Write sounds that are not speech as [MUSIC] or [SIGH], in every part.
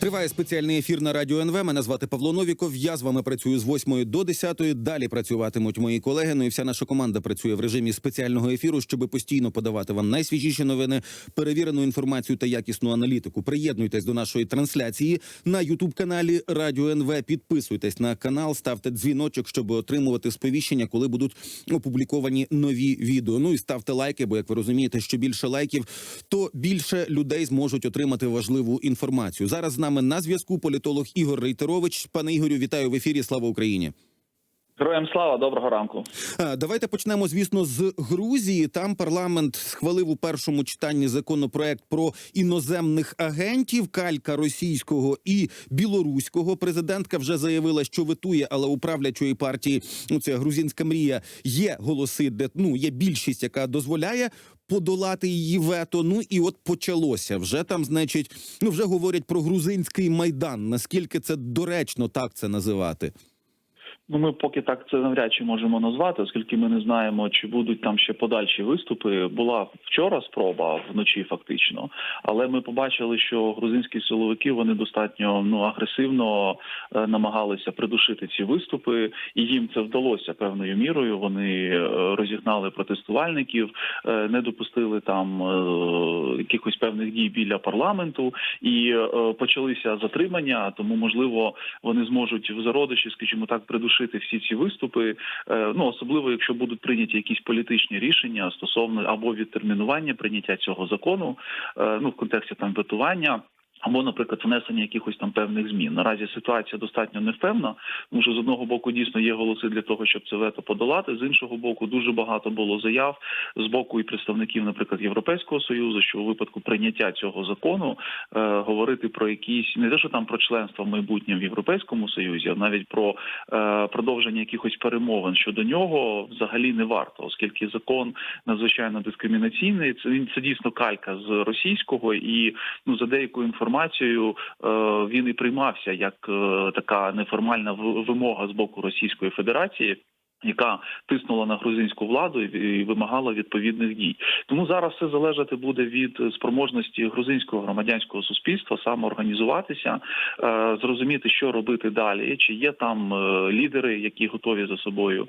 Триває спеціальний ефір на радіо НВ. Мене звати Павло Новіков. Я з вами працюю з 8 до 10. Далі працюватимуть мої колеги. Ну і вся наша команда працює в режимі спеціального ефіру, щоб постійно подавати вам найсвіжіші новини, перевірену інформацію та якісну аналітику. Приєднуйтесь до нашої трансляції на Ютуб каналі Радіо НВ. Підписуйтесь на канал, ставте дзвіночок, щоб отримувати сповіщення, коли будуть опубліковані нові відео. Ну і ставте лайки, бо як ви розумієте, що більше лайків, то більше людей зможуть отримати важливу інформацію. Зараз нами на зв'язку політолог Ігор Рейтерович. Пане Ігорю, вітаю в ефірі. Слава Україні. Героям слава, доброго ранку. Давайте почнемо, звісно, з Грузії. Там парламент схвалив у першому читанні законопроект про іноземних агентів, калька російського і білоруського. Президентка вже заявила, що ветує, але у правлячої партії ну це грузинська мрія. Є голоси, де ну є більшість, яка дозволяє. Подолати її вето. Ну і от почалося вже там, значить, ну вже говорять про грузинський майдан. Наскільки це доречно так це називати? Ну, ми поки так це навряд чи можемо назвати, оскільки ми не знаємо, чи будуть там ще подальші виступи. Була вчора спроба вночі, фактично, але ми побачили, що грузинські силовики вони достатньо ну агресивно е, намагалися придушити ці виступи, і їм це вдалося певною мірою. Вони е, розігнали протестувальників, е, не допустили там якихось певних дій біля парламенту, і почалися затримання. Тому можливо вони зможуть в зародиші, скажімо так, придушити всі ці виступи. Е, Ну особливо, якщо будуть прийняті якісь політичні рішення стосовно або відтермінування прийняття цього закону, е, ну в контексті там ветування. Або, наприклад, внесення якихось там певних змін. Наразі ситуація достатньо невпевна, тому що з одного боку дійсно є голоси для того, щоб це вето подолати. З іншого боку, дуже багато було заяв з боку і представників, наприклад, Європейського союзу, що у випадку прийняття цього закону е, говорити про якісь не те, що там про членство в майбутньому в Європейському Союзі, а навіть про е, продовження якихось перемовин щодо нього взагалі не варто, оскільки закон надзвичайно дискримінаційний. Це він це дійсно калька з російського, і ну за деякою інформацією е, він і приймався як е, така неформальна вимога з боку Російської Федерації. Яка тиснула на грузинську владу і вимагала відповідних дій, тому зараз все залежати буде від е, спроможності грузинського громадянського суспільства самоорганізуватися, е, зрозуміти, що робити далі, чи є там е, лідери, які готові за собою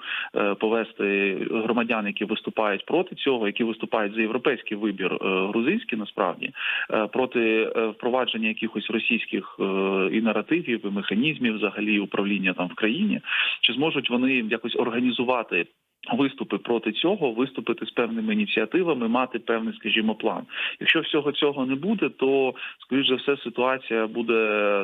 повести громадян, які виступають проти цього, які виступають за європейський вибір грузинський, насправді проти впровадження якихось російських і наративів, і механізмів взагалі управління там в країні, чи зможуть вони якось організувати організувати Виступи проти цього, виступити з певними ініціативами, мати певний, скажімо, план. Якщо всього цього не буде, то скоріш за все ситуація буде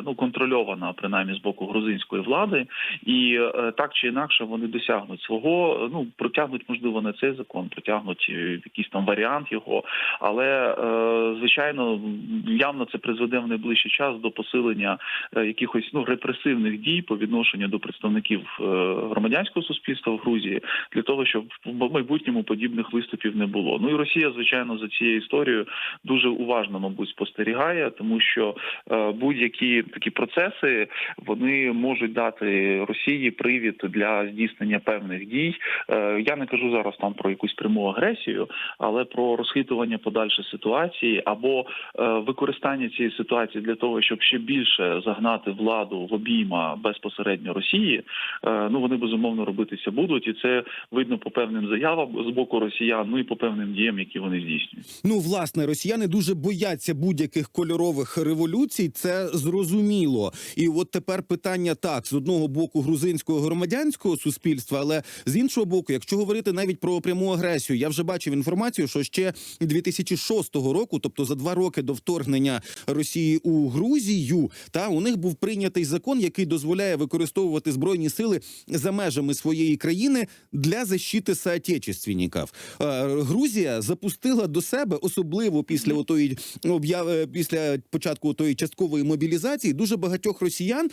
ну контрольована, принаймні з боку грузинської влади, і е, так чи інакше вони досягнуть свого. Ну протягнуть, можливо, не цей закон, протягнуть е, якийсь там варіант його. Але е, звичайно, явно це призведе в найближчий час до посилення е, якихось ну репресивних дій по відношенню до представників е, громадянського суспільства в Грузії для того, щоб в майбутньому подібних виступів не було. Ну і Росія, звичайно, за цією історією дуже уважно, мабуть, спостерігає, тому що е, будь-які такі процеси вони можуть дати Росії привід для здійснення певних дій. Е, я не кажу зараз там про якусь пряму агресію, але про розхитування подальшої ситуації або е, використання цієї ситуації для того, щоб ще більше загнати владу в обійма безпосередньо Росії. Ну вони безумовно робитися будуть, і це видно по певним заявам з боку росіян, ну і по певним діям, які вони здійснюють. Ну, власне, росіяни дуже бояться будь-яких кольорових революцій. Це зрозуміло. І от тепер питання так: з одного боку грузинського громадянського суспільства, але з іншого боку, якщо говорити навіть про пряму агресію, я вже бачив інформацію, що ще 2006 року, тобто за два роки до вторгнення Росії у Грузію, та у них був прийнятий закон, який дозволяє використовувати збройні сили за межами своєї країни для защити соотечественників. Е, Грузія запустила до себе, особливо після отої об'яви після початку тої часткової мобілізації, дуже багатьох росіян.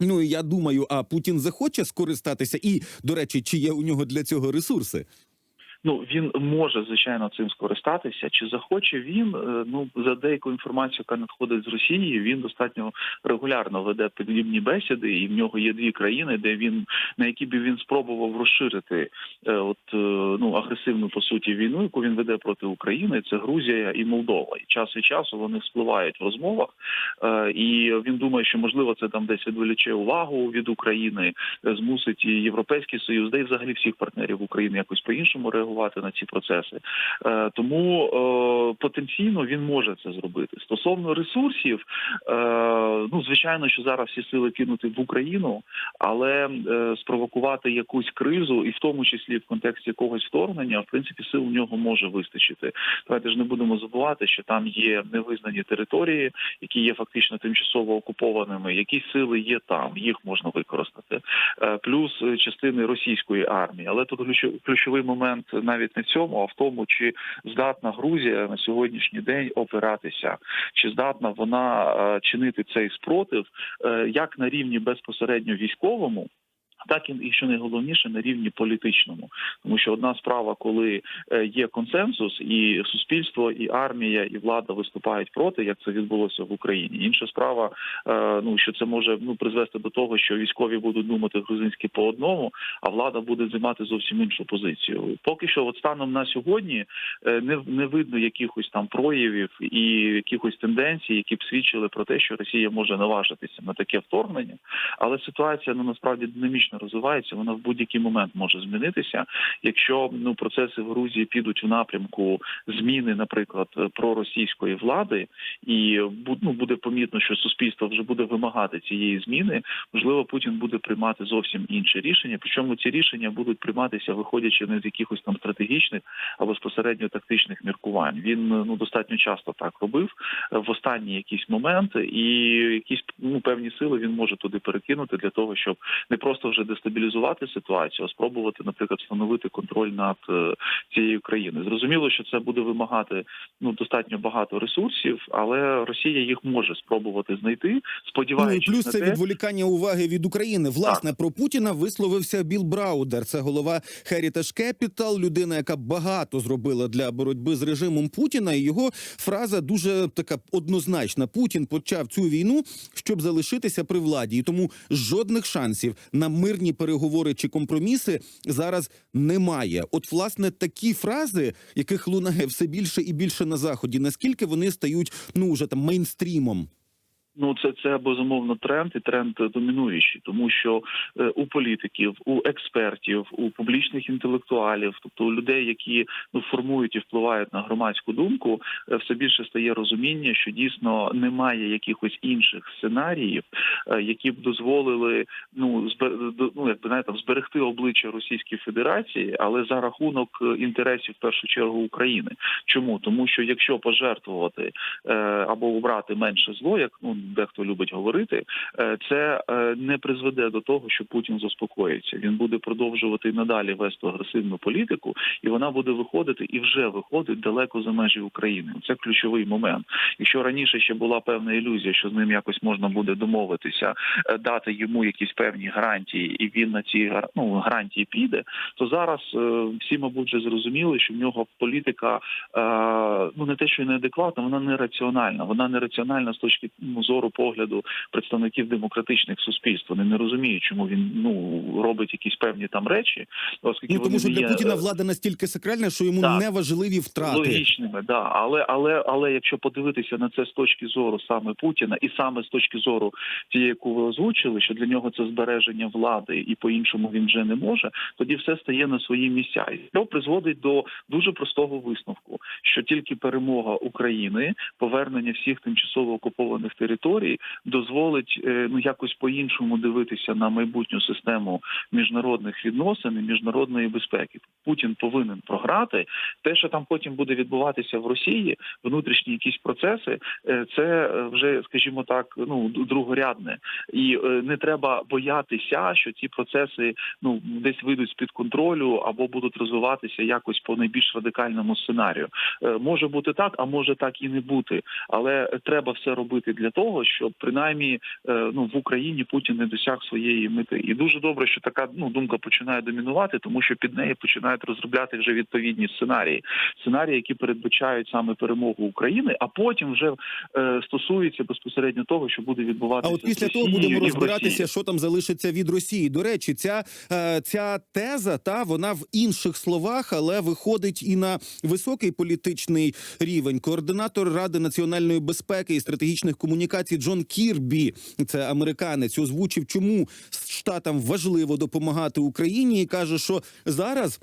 Ну і я думаю, а Путін захоче скористатися, і до речі, чи є у нього для цього ресурси? Ну він може звичайно цим скористатися. Чи захоче він? Е, Ну за деяку інформацію, яка надходить з Росії, він достатньо регулярно веде подібні бесіди, і в нього є дві країни, де він на які би він спробував розширити е, от е, ну агресивну по суті війну, яку він веде проти України. Це Грузія і Молдова. І час від часу вони вспливають в розмовах, і він думає, що можливо це там десь відволіче увагу від України, змусить і Європейський Союз, де й взагалі всіх партнерів України якось по-іншому реагувати на ці процеси. Е, Тому е, потенційно він може це зробити. Стосовно ресурсів, е, ну звичайно, що зараз всі сили кинути в Україну, але спровокувати якусь кризу, і в тому числі в контексті якогось вторгнення, в принципі, сил у нього може вистачити. Давайте ж не будемо забувати, що там є невизнані території, які є фактично тимчасово окупованими. Які сили є там, їх можна використати. Плюс частини російської армії. Але тут ключо- ключовий момент навіть не в цьому, а в тому, чи здатна Грузія на сьогоднішній день опиратися, чи здатна вона е, чинити цей спротив е, як на рівні безпосередньо військовому. Так і що найголовніше на рівні політичному, тому що одна справа, коли е, є консенсус, і суспільство, і армія, і влада виступають проти, як це відбулося в Україні. Інша справа, е, ну що це може ну призвести до того, що військові будуть думати грузинські по одному, а влада буде займати зовсім іншу позицію. Поки що, от станом на сьогодні, е, не не видно якихось там проявів і якихось тенденцій, які б свідчили про те, що Росія може наважитися на таке вторгнення. Але ситуація ну насправді динамічно розвивається. Вона в будь-який момент може змінитися. Якщо ну процеси в Грузії підуть в напрямку зміни, наприклад, проросійської влади, і ну, буде помітно, що суспільство вже буде вимагати цієї зміни. Можливо, Путін буде приймати зовсім інше рішення. Причому ці рішення будуть прийматися, виходячи не з якихось там стратегічних а безпосередньо тактичних міркувань. Він ну достатньо часто так робив е, в останній якийсь момент, і якісь ну певні сили він може туди перекинути для того, щоб не просто вже дестабілізувати ситуацію, а спробувати, наприклад, встановити контроль над е, цією країною. Зрозуміло, що це буде вимагати ну достатньо багато ресурсів, але Росія їх може спробувати знайти, Ну плюс на це те, відволікання уваги від України. Власне про Путіна висловився Біл Браудер. Це голова Heritage Capital, людина, яка багато зробила для боротьби з режимом Путіна. І його фраза дуже така однозначна. Путін почав цю війну, щоб залишитися при владі, і тому жодних шансів на мирні переговори чи компроміси зараз немає. От, власне, такі фрази, яких лунає все більше і більше на заході, наскільки вони стають ну вже там мейнстрімом. Ну, це це безумовно тренд і тренд домінуючий, тому що е, у політиків, у експертів, у публічних інтелектуалів, тобто у людей, які ну формують і впливають на громадську думку, е, все більше стає розуміння, що дійсно немає якихось інших сценаріїв, е, які б дозволили ну збер... ну якби знаєте, зберегти обличчя Російської Федерації, але за рахунок е, інтересів в першу чергу України. Чому тому, що якщо пожертвувати е, або обрати менше зло, як ну дехто любить говорити, е, це е, не призведе до того, що Путін заспокоїться. Він буде продовжувати і надалі вести агресивну політику, і вона буде виходити і вже виходить далеко за межі України. Це ключовий момент. Якщо раніше ще була певна ілюзія, що з ним якось можна буде домовитися, е, дати йому якісь певні гарантії, і він на ці ну, гарантії піде, то зараз всі, мабуть, вже зрозуміли, що в нього політика ну не те, що неадекватна, вона не раціональна. Вона не раціональна з точки ну, зору погляду представників демократичних суспільств. Вони не розуміють, чому він ну робить якісь певні там речі, оскільки Ну тому що для є, Путіна е, влада настільки сакральна, що йому Так. не важливі втрати. логічними, да. Але але але якщо подивитися на це з точки зору саме Путіна, і саме з точки зору тієї, яку ви озвучили, що для нього це збереження влади, і по-іншому він вже не може, тоді все стає на свої місця. І це призводить до дуже простого висновку, що тільки перемога України, повернення всіх тимчасово окупованих територій дозволить е, ну якось по-іншому дивитися на майбутню систему міжнародних відносин і міжнародної безпеки. Путін повинен програти. Те, що там потім буде відбуватися в Росії, внутрішні якісь процеси, е, це е, вже, скажімо так, ну другорядне, і не треба боятися, що ці процеси ну десь вийдуть з під контролю або будуть розвиватися якось по найбільш радикальному сценарію. Може бути так, а може так і не бути. Але треба все робити для того, того, щоб принаймні е, ну в Україні Путін не досяг своєї мети. І дуже добре, що така ну думка починає домінувати, тому що під неї починають розробляти вже відповідні сценарії, сценарії, які передбачають саме перемогу України, а потім вже е, стосуються безпосередньо того, що буде А відбуватися. от після того будемо розбиратися, що там залишиться від Росії. До речі, ця, е, ця теза та вона в інших словах, але виходить і на високий політичний рівень. Координатор Ради національної безпеки і стратегічних комунікацій Джон Кірбі, це американець, озвучив, чому штатам важливо допомагати Україні, і каже, що зараз.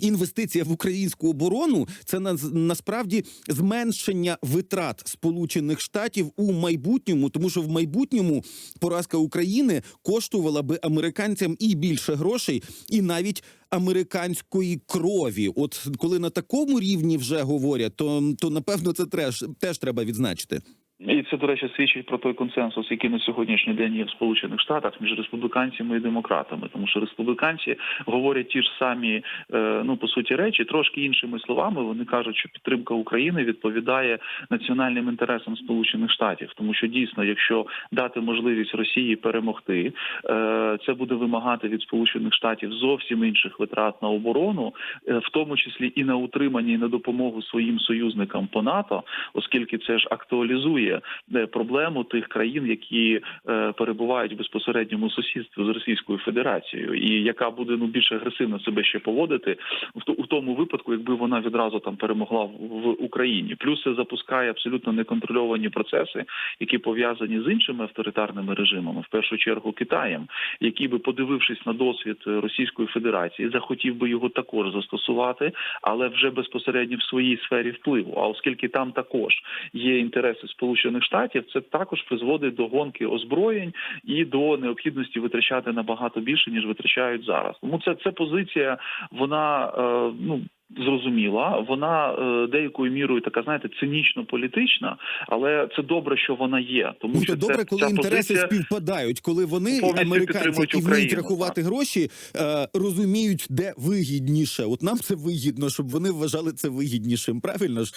Інвестиція в українську оборону це на, насправді зменшення витрат Сполучених Штатів у майбутньому, тому що в майбутньому поразка України коштувала би американцям і більше грошей, і навіть американської крові. От коли на такому рівні вже говорять, то, то напевно це теж, теж треба відзначити. І це, до речі, свідчить про той консенсус, який на сьогоднішній день є в Сполучених Штатах між республіканцями і демократами, тому що республіканці говорять ті ж самі, е, ну по суті, речі, трошки іншими словами. Вони кажуть, що підтримка України відповідає національним інтересам Сполучених Штатів, тому що дійсно, якщо дати можливість Росії перемогти, е, це буде вимагати від Сполучених Штатів зовсім інших витрат на оборону, е, в тому числі і на утримання, і на допомогу своїм союзникам по НАТО, оскільки це ж актуалізує е, проблему тих країн, які е, перебувають в безпосередньому сусідстві з Російською Федерацією, і яка буде ну більш агресивно себе ще поводити в тому випадку, якби вона відразу там перемогла в, Україні. Плюс це запускає абсолютно неконтрольовані процеси, які пов'язані з іншими авторитарними режимами, в першу чергу Китаєм, який би подивившись на досвід Російської Федерації, захотів би його також застосувати, але вже безпосередньо в своїй сфері впливу. А оскільки там також є інтереси Сполучених Штатів, це також призводить до гонки озброєнь і до необхідності витрачати набагато більше ніж витрачають зараз. Тому це, це позиція, вона е, ну. Зрозуміла, вона е, деякою мірою така, знаєте, цинічно політична, але це добре, що вона є. Тому Ну, що добре, це, коли ця інтереси позиція... співпадають, коли вони американці, які вміють рахувати гроші, е, розуміють, де вигідніше. От нам це вигідно, щоб вони вважали це вигіднішим. Правильно ж?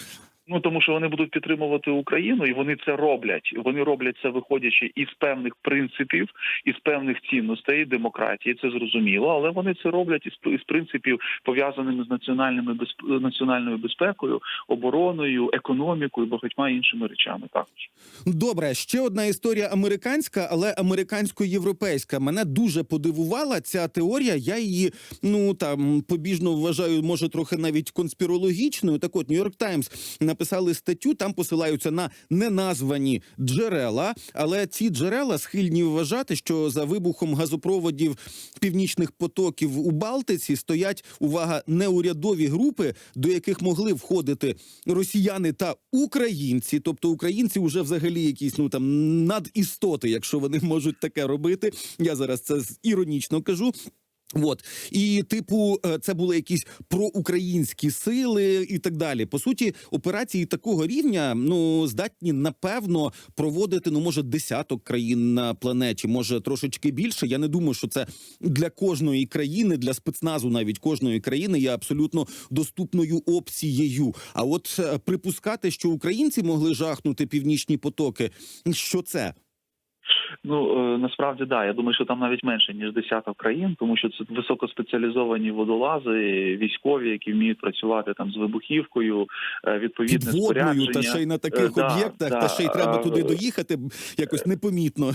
Ну тому що вони будуть підтримувати Україну, і вони це роблять. Вони роблять це, виходячи із певних принципів, із певних цінностей демократії. Це зрозуміло, але вони це роблять із, із принципів пов'язаними з національними безп... національною безпекою, обороною, економікою, багатьма іншими речами. Також Добре, ще одна історія американська, але американсько-європейська. Мене дуже подивувала ця теорія. Я її ну там побіжно вважаю, може трохи навіть конспірологічною. Так от Нью-Йорк Таймс написали статтю. Там посилаються на неназвані джерела, але ці джерела схильні вважати, що за вибухом газопроводів північних потоків у Балтиці стоять увага неурядові групи, до яких могли входити росіяни та українці, тобто українці вже взагалі якісь ну там надістоти, якщо вони можуть таке робити. Я зараз це іронічно кажу. От і типу, е, це були якісь проукраїнські сили і так далі. По суті, операції такого рівня ну здатні напевно проводити ну може десяток країн на планеті, може трошечки більше. Я не думаю, що це для кожної країни, для спецназу навіть кожної країни є абсолютно доступною опцією. А от е, припускати, що українці могли жахнути північні потоки, що це? Ну е, насправді да. Я думаю, що там навіть менше ніж десяток країн, тому що це високоспеціалізовані водолази, військові, які вміють працювати там з вибухівкою, е, відповідне Підводною спорядження. та ще й на таких Е, да, об'єктах, да, та ще й треба туди доїхати якось непомітно.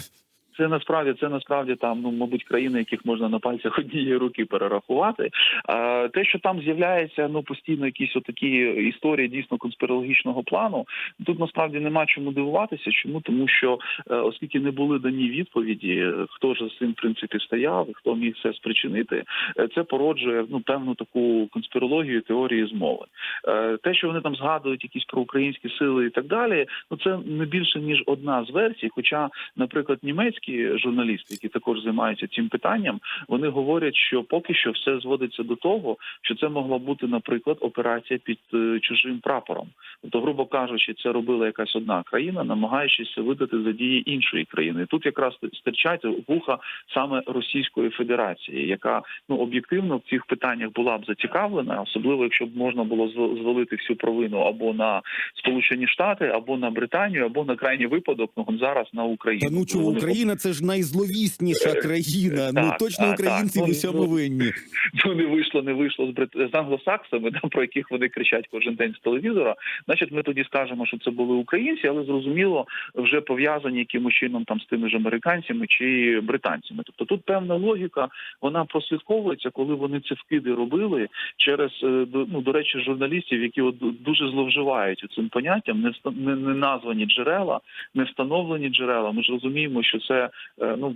Це насправді це насправді там, ну мабуть, країни, яких можна на пальцях однієї руки перерахувати. А те, що там з'являється ну постійно якісь отакі історії дійсно конспірологічного плану, тут насправді нема чому дивуватися. Чому тому, що е, оскільки не були дані відповіді, хто ж з цим в принципі стояв, хто міг це спричинити, е, це породжує ну певну таку конспірологію теорії змови. Е, Те, що вони там згадують якісь проукраїнські сили і так далі, ну це не більше ніж одна з версій. Хоча, наприклад, німецькі російські журналісти, які також займаються цим питанням, вони говорять, що поки що все зводиться до того, що це могла бути, наприклад, операція під е, чужим прапором. Тобто, грубо кажучи, це робила якась одна країна, намагаючись видати за дії іншої країни. Тут якраз стирчать вуха саме Російської Федерації, яка ну об'єктивно в цих питаннях була б зацікавлена, особливо якщо б можна було звалити всю провину або на Сполучені Штати, або на Британію, або на крайній випадок ну зараз на Україну. Та ну чого Вони Україна це ж найзловісніша країна. Ну точно українці в Ну, усьому ну, винні. ну не вийшло, не вийшло з брит з англосаксами, да, про яких вони кричать кожен день з телевізора. Значить, ми тоді скажемо, що це були українці, але зрозуміло, вже пов'язані якимось чином там з тими ж американцями чи британцями. Тобто тут певна логіка, вона прослідковується, коли вони ці вкиди робили через е, ну до речі, журналістів, які от дуже зловживають цим поняттям, не, не названі джерела, не встановлені джерела. Ми ж розуміємо, що це е, ну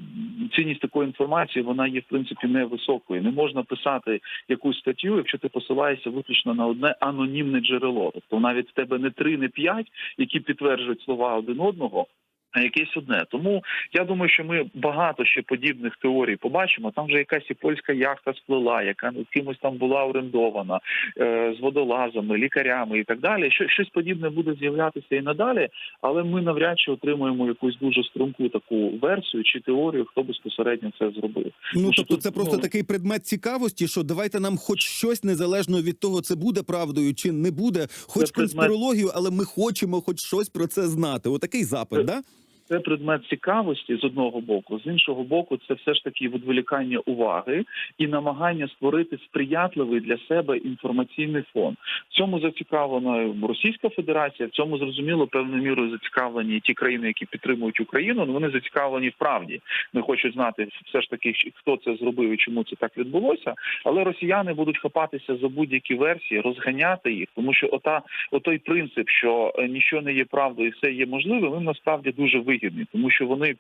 цінність такої інформації вона є в принципі невисокою. Не можна писати якусь статтю, якщо ти посилаєшся виключно на одне анонімне джерело. Тобто навіть в тебе не три, не п'ять, які підтверджують слова один одного. Якесь одне. Тому я думаю, що ми багато ще подібних теорій побачимо. Там вже якась і польська яхта сплила, яка кимось там була орендована е, з водолазами, лікарями і так далі. Що щось подібне буде з'являтися і надалі, але ми навряд чи отримуємо якусь дуже струнку таку версію чи теорію, хто безпосередньо це зробив. Ну тобто, тут, це просто ну, такий предмет цікавості, що давайте нам хоч щось незалежно від того, це буде правдою чи не буде, хоч предмет- конспірологію, але ми хочемо хоч щось про це знати. Отакий запит, Це- да? Це предмет цікавості з одного боку, з іншого боку, це все ж таки відволікання уваги і намагання створити сприятливий для себе інформаційний фон. В цьому зацікавлена Російська Федерація. В цьому зрозуміло певною мірою зацікавлені ті країни, які підтримують Україну. Ну вони зацікавлені в правді. Не хочуть знати все ж таки, хто це зробив і чому це так відбулося. Але росіяни будуть хапатися за будь-які версії, розганяти їх, тому що ота отой принцип, що е, нічого не є правдою, і все є можливим, він насправді дуже вигідний, тому що вони.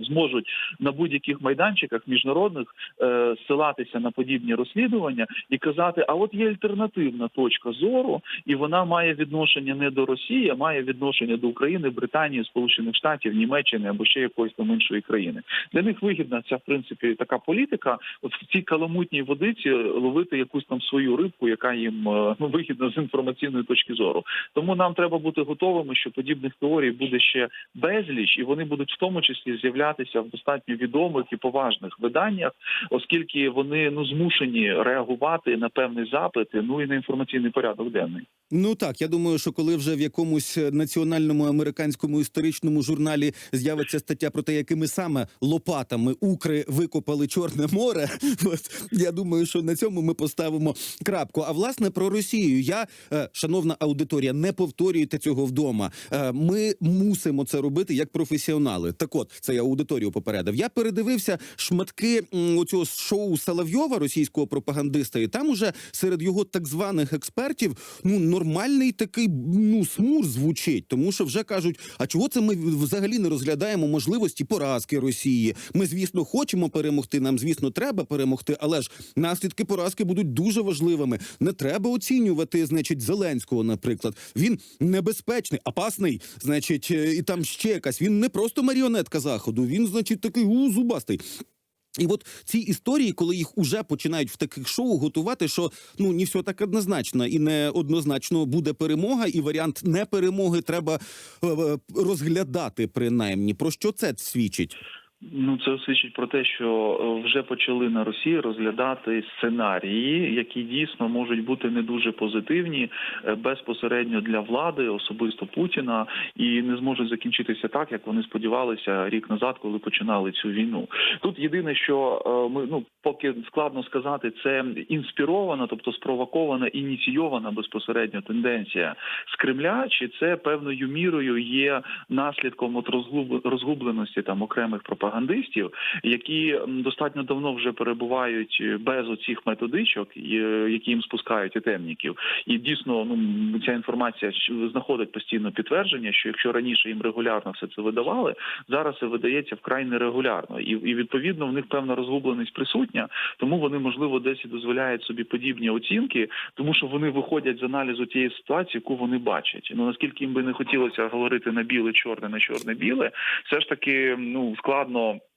Зможуть на будь-яких майданчиках міжнародних е, ссилатися на подібні розслідування і казати: а от є альтернативна точка зору, і вона має відношення не до Росії, а має відношення до України, Британії, Сполучених Штатів, Німеччини або ще якоїсь там іншої країни. Для них вигідна ця в принципі така політика. От в цій каламутній водиці ловити якусь там свою рибку, яка їм е, ну вигідна з інформаційної точки зору. Тому нам треба бути готовими, що подібних теорій буде ще безліч, і вони будуть в тому числі з'являтися в достатньо відомих і поважних виданнях, оскільки вони ну змушені реагувати на певний запит, ну і на інформаційний порядок денний. Ну так, я думаю, що коли вже в якомусь національному американському історичному журналі з'явиться стаття про те, якими саме лопатами укри викопали Чорне море, [LAUGHS] от, я думаю, що на цьому ми поставимо крапку. А власне про Росію. Я, е, шановна аудиторія, не повторюйте цього вдома. Е, Ми мусимо це робити як професіонали. Так от, це я аудиторію попередив. Я передивився шматки оцього шоу Соловйова, російського пропагандиста, і там уже серед його так званих експертів ну нормальний такий ну смур звучить, тому що вже кажуть: а чого це ми взагалі не розглядаємо можливості поразки Росії? Ми, звісно, хочемо перемогти. Нам, звісно, треба перемогти, але ж наслідки поразки будуть дуже важливими. Не треба оцінювати, значить, Зеленського, наприклад. Він небезпечний, опасний, значить, е, і там ще якась. Він не просто маріонетка заходу. Він, значить, такий у зубастий. І от ці історії, коли їх уже починають в таких шоу готувати, що ну не все так однозначно, і не однозначно буде перемога, і варіант не перемоги треба е, е, розглядати принаймні. Про що це свідчить? Ну, це свідчить про те, що е, вже почали на Росії розглядати сценарії, які дійсно можуть бути не дуже позитивні е, безпосередньо для влади, особисто Путіна, і не зможуть закінчитися так, як вони сподівалися рік назад, коли починали цю війну. Тут єдине, що е, ми ну поки складно сказати, це інспірована, тобто спровокована, ініційована безпосередньо тенденція з Кремля, чи це певною мірою є наслідком от розгуб- розгубленості там окремих пропагандистів, які достатньо давно вже перебувають без оцих методичок, е, які їм спускають і темніків. І дійсно, ну ця інформація знаходить постійно підтвердження, що якщо раніше їм регулярно все це видавали, зараз це видається вкрай нерегулярно, і, і відповідно в них певна розгубленість присутня, тому вони можливо десь і дозволяють собі подібні оцінки, тому що вони виходять з аналізу тієї ситуації, яку вони бачать. Ну наскільки їм би не хотілося говорити на біле, чорне, на чорне, біле, все ж таки ну складно. mano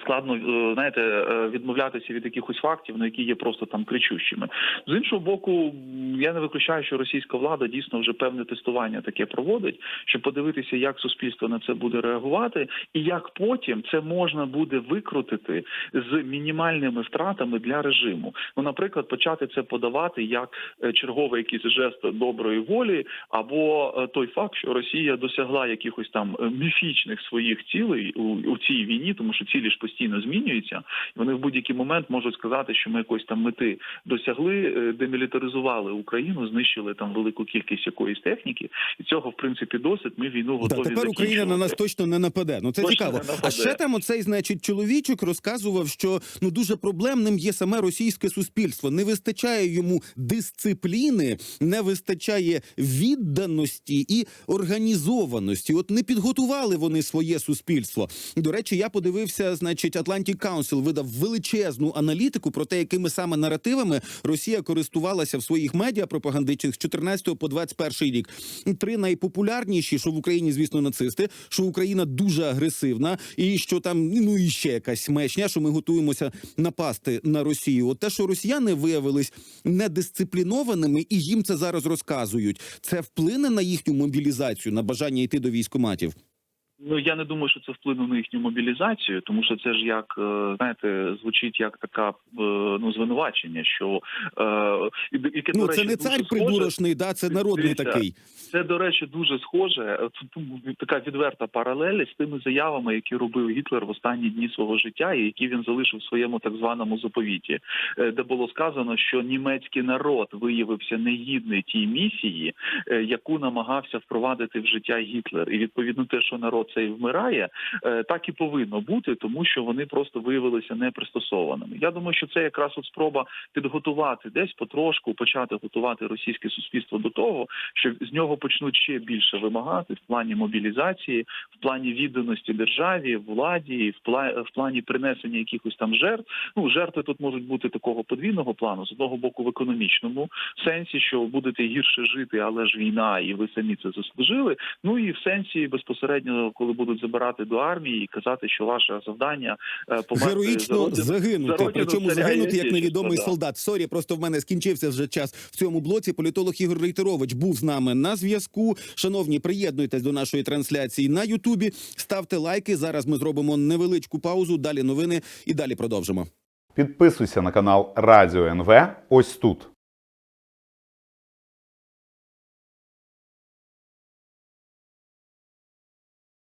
Складно е, знаєте, е, відмовлятися від якихось фактів, ну які є просто там кричущими. З іншого боку, я не виключаю, що російська влада дійсно вже певне тестування таке проводить, щоб подивитися, як суспільство на це буде реагувати, і як потім це можна буде викрутити з мінімальними втратами для режиму. Ну, наприклад, почати це подавати як е, черговий якийсь жест доброї волі, або той факт, що Росія досягла якихось там міфічних своїх цілей у, у цій війні, тому що цілі ж постійно змінюються, і вони в будь-який момент можуть сказати, що ми якоїсь там мети досягли, е, демілітаризували Україну, знищили там велику кількість якоїсь техніки, і цього в принципі досить. Ми війну Да, тепер Україна на нас точно не нападе. Ну це Точно цікаво. А ще там оцей, значить, чоловічок розказував, що ну дуже проблемним є саме російське суспільство. Не вистачає йому дисципліни, не вистачає відданості і організованості. От не підготували вони своє суспільство. До речі, я подивився, значить, Atlantic Council видав величезну аналітику про те, якими саме наративами Росія користувалася в своїх медіа пропагандичних з 14 по 21 рік. Три найпопулярніші, що в Україні, звісно, нацисти, що Україна дуже агресивна, і що там ну і ще якась мечня, що ми готуємося напасти на Росію. От те, що росіяни виявились недисциплінованими, і їм це зараз розказують. Це вплине на їхню мобілізацію, на бажання йти до військоматів. Ну я не думаю, що це вплине на їхню мобілізацію, тому що це ж як е, знаєте, звучить як така е, ну звинувачення, що е, і- яке, Ну до це не цар придурочний, да це народний Дивіться, такий. Це, до речі, дуже схоже. е, тут Така відверта паралель з тими заявами, які робив Гітлер в останні дні свого життя, і які він залишив в своєму так званому заповіті, де було сказано, що німецький народ виявився негідний тій місії, яку намагався впровадити в життя Гітлер. І відповідно те, що народ цей вмирає, е, так і повинно бути, тому що вони просто виявилися непристосованими. Я думаю, що це якраз от спроба підготувати десь потрошку, почати готувати російське суспільство до того, що з нього почнуть ще більше вимагати в плані мобілізації, в плані відданості державі, владі, в пла- в плані принесення якихось там жертв. Ну жертви тут можуть бути такого подвійного плану з одного боку в економічному сенсі, що будете гірше жити, але ж війна, і ви самі це заслужили. Ну і в сенсі безпосередньо, коли будуть забирати до армії і казати, що ваше завдання е, померти за Героїчно родину- загинути. за родину Причому загинути як невідомий да. солдат. Сорі, просто в мене скінчився вже час в цьому блоці. Політолог Ігор Рейтерович був з нами на зв'язку. Шановні, приєднуйтесь до нашої трансляції на Ютубі. Ставте лайки. Зараз ми зробимо невеличку паузу. Далі новини і далі продовжимо. Підписуйся на канал Радіо НВ ось тут.